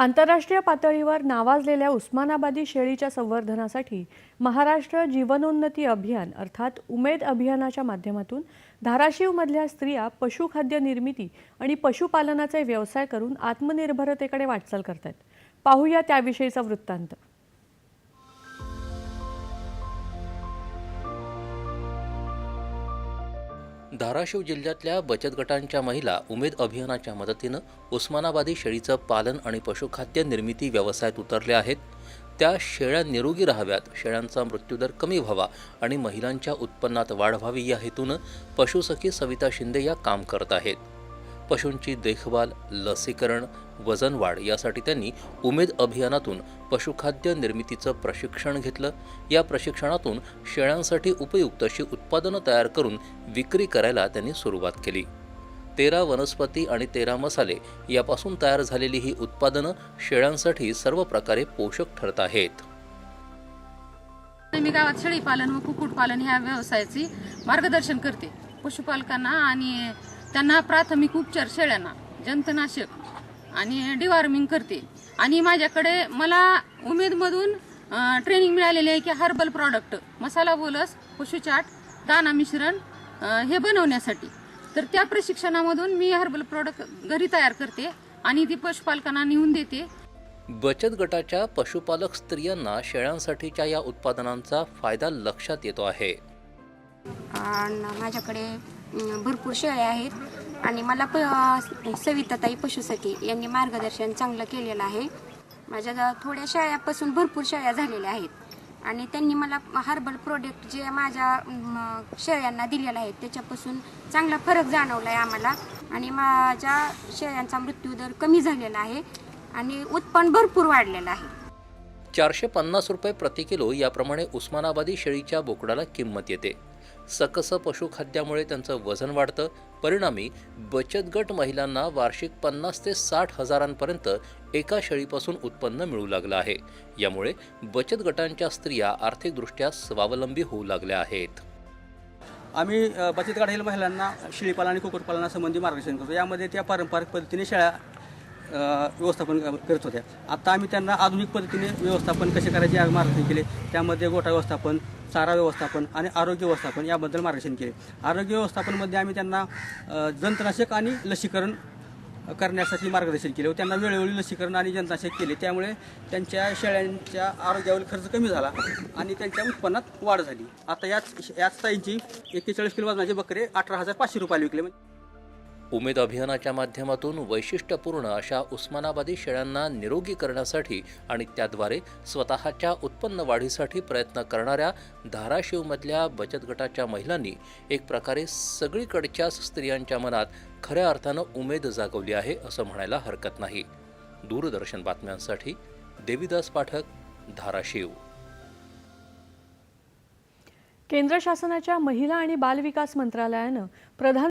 आंतरराष्ट्रीय पातळीवर नावाजलेल्या उस्मानाबादी शेळीच्या संवर्धनासाठी महाराष्ट्र जीवनोन्नती अभियान अर्थात उमेद अभियानाच्या माध्यमातून धाराशिवमधल्या स्त्रिया पशुखाद्य निर्मिती आणि पशुपालनाचे व्यवसाय करून आत्मनिर्भरतेकडे वाटचाल करत आहेत पाहूया त्याविषयीचा वृत्तांत. धाराशिव जिल्ह्यातल्या बचत गटांच्या महिला उमेद अभियानाच्या मदतीनं उस्मानाबादी शेळीचं पालन आणि पशुखाद्य निर्मिती व्यवसायात उतरल्या आहेत. त्या शेळ्या निरोगी राहाव्यात शेळ्यांचा मृत्यूदर कमी व्हावा आणि महिलांच्या उत्पन्नात वाढ व्हावी या हेतूनं पशुसखी सविता शिंदे या काम करत आहेत. पशूंची देखभाल लसीकरण वजन वाढ यासाठी त्यांनी उमेद अभियानातून पशुखाद्य निर्मितीचं प्रशिक्षण घेतलं. या प्रशिक्षणातून शेळ्यांसाठी उपयुक्त अशी उत्पादनं तयार करून विक्री करायला त्यांनी सुरुवात केली. तेरा वनस्पती आणि तेरा मसाले यापासून तयार झालेली ही उत्पादनं शेळ्यांसाठी सर्व प्रकारे पोषक ठरत आहेत. मी गावात शेळीपालन व कुक्कुटपालन ह्या व्यवसायाची मार्गदर्शन करते. पशुपालकांना आणि त्यांना प्राथमिक उपचार शेळ्यांना जंतनाशक आणि डिवॉर्मिंग करते आणि माझ्याकडे मला उमेदमधून ट्रेनिंग मिळालेली आहे की हर्बल प्रॉडक्ट मसाला बोलस पशुचाट दाना मिश्रण हे बनवण्यासाठी. तर त्या प्रशिक्षणामधून मी हर्बल प्रॉडक्ट घरी तयार करते आणि ती पशुपालकांना नेऊन देते. बचत गटाच्या पशुपालक स्त्रियांना शेळ्यांसाठीच्या या उत्पादनांचा फायदा लक्षात येतो आहे. आणि माझ्याकडे भरपूर शेळ्या आहेत. आणि मला प सविताताई पशुसखी यांनी मार्गदर्शन चांगलं केलेलं आहे. माझ्या गा- थोड्या शाळ्यापासून भरपूर शेळ्या झालेल्या आहेत. आणि त्यांनी मला हर्बल प्रोडक्ट जे माझ्या शेळ्यांना दिलेलं आहे त्याच्यापासून चांगला फरक जाणवला आहे आम्हाला. आणि माझ्या शेळ्यांचा मृत्यूदर कमी झालेला आहे आणि उत्पन्न भरपूर वाढलेलं आहे. चारशे पन्नास रुपये प्रति किलो याप्रमाणे उस्मानाबादी शेळीच्या बोकडाला किंमत येते. सकस पशुखाद्यामुळे त्यांचं वजन वाढतं. परिणामी बचत गट महिलांना वार्षिक पन्नास ते साठ हजारांपर्यंत एका शेळीपासून उत्पन्न मिळू लागलं आहे. यामुळे बचत गटांच्या स्त्रिया आर्थिकदृष्ट्या स्वावलंबी होऊ लागल्या आहेत. आम्ही बचत गटातील महिलांना शेळीपालन आणि कुक्कुटपालनासंबंधी मार्गदर्शन करतो. यामध्ये त्या पारंपरिक पद्धतीने शेळ्या व्यवस्थापन करत होत्या. आता आम्ही त्यांना आधुनिक पद्धतीने व्यवस्थापन कसे करायचे या मार्गदर्शन केले. त्यामध्ये गोठा व्यवस्थापन चारा व्यवस्थापन आणि आरोग्य व्यवस्थापन याबद्दल मार्गदर्शन केले. आरोग्य व्यवस्थापनमध्ये आम्ही त्यांना जंतनाशक आणि लसीकरण करण्यासाठी मार्गदर्शन केले व त्यांना वेळोवेळी लसीकरण आणि जंतनाशक केले. त्यामुळे त्यांच्या शेळ्यांच्या आरोग्यावर खर्च कमी झाला आणि त्यांच्या उत्पन्नात वाढ झाली. आता याच याच ताईंची एक्केचाळीस किलो वजनाचे बकरे अठरा हजार पाचशे रुपयाला विकले. म्हणजे उमेद अभियानाच्या माध्यमातून वैशिष्ट्यपूर्ण अशा उस्मानाबादी शेळ्यांना निरोगी करण्यासाठी आणि त्याद्वारे स्वतःच्या उत्पन्न वाढीसाठी प्रयत्न करणाऱ्या धाराशिवमधल्या बचत गटाच्या महिलांनी एक प्रकारे सगळीकडच्याच स्त्रियांच्या मनात खऱ्या अर्थानं उमेद जागवली आहे असं म्हणायला हरकत नाही. दूरदर्शन बातम्यांसाठी देवीदास पाठक धाराशिव. केंद्र शासनाच्या महिला आणि बालविकास मंत्रालयानं प्रधान